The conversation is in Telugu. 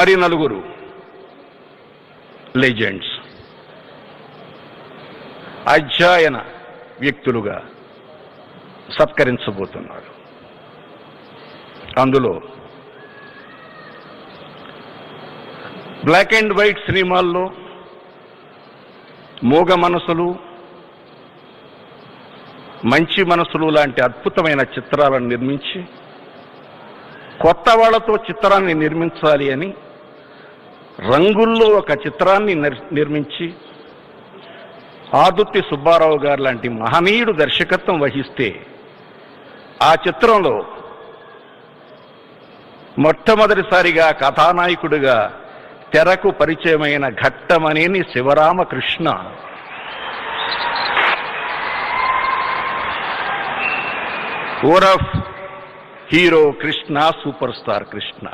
మరి నలుగురు. లెజెండ్స్ అధ్యయన వ్యక్తులుగా సత్కరించబోతున్నారు. అందులో బ్లాక్ అండ్ వైట్ సినిమాల్లో మూగ మనసులు మంచి మనసులు లాంటి అద్భుతమైన చిత్రాలను నిర్మించి కొత్త వాళ్ళతో చిత్రాన్ని నిర్మించాలి అని రంగుల్లో ఒక చిత్రాన్ని నిర్- నిర్మించి ఆదుర్తి సుబ్బారావు గారు లాంటి మహనీయుడు దర్శకత్వం వహిస్తే ఆ చిత్రంలో మొట్టమొదటిసారిగా కథానాయకుడిగా తెరకు పరిచయమైన ఘట్టమనేని శివరామకృష్ణ. ఓరఫ్ hero Krishna super star Krishna